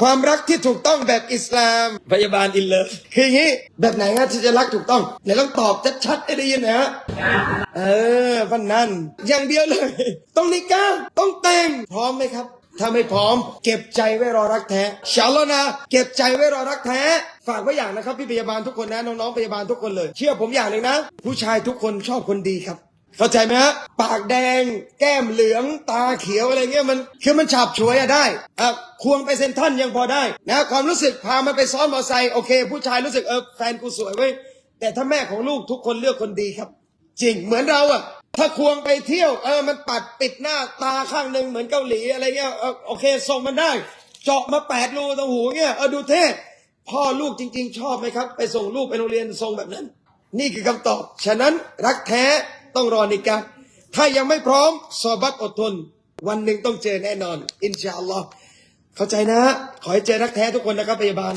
ความรักที่ถูกต้องแบบอิสลามพยาบาลอินเลิฟคืออย่างนี้แบบไหนฮะที่จะรักถูกต้องไหนต้องตอบชัดๆให้ได้ยินนะฮะเออพันนั้น อย่างเดียวเลย ต้องนิก้าต้องแต่งพร้อมไหมครับ ถ้าไม่พร้อม เก็บใจไว้รอรักแท้ชาลนะ เก็บใจไว้รอรักแท้ ฝากไว้อย่างนะครับพี่พยาบาลทุกคนนะน้องๆพยาบาลทุกคนเลย เชื่อผมอย่างหนึ่งนะ ผู้ชายทุกคนชอบคนดีครับ เข้าใจไหมฮะปากแดง แก้มเหลืองตาเขียวอะไรเงี้ยมันคือมันฉาบฉวยอะได้อะควงไปเซนทรันยังพอได้นะความรู้สึกพามันไปซ้อนมอเตอร์ไซค์โอเค ผู้ชายรู้สึกเออแฟนกูสวยเว้ยแต่ถ้าแม่ของลูกทุกคนเลือกคนดีครับ จริงเหมือนเราอะถ้าควงไปเที่ยวเออมันปัดปิดหน้าตาข้างหนึ่งเหมือนเกาหลีอะไรเงี้ยเออโอเคส่งมันได้ เจาะมาแปดรูตรงหูเงี้ยเออดูเท่พ่อลูกจริง ๆ ชอบไหมครับ ไปส่งลูกไปโรงเรียนทรงแบบนั้น นี่คือคำตอบ ฉะนั้นรักแท้ ต้องรอนิกะถ้ายังไม่พร้อมสอบัตอดทน วันหนึ่งต้องเจอแน่นอน อินชาอัลลอฮ์เข้าใจนะ ขอให้เจอรักแท้ทุกคนนะครับพยาบาล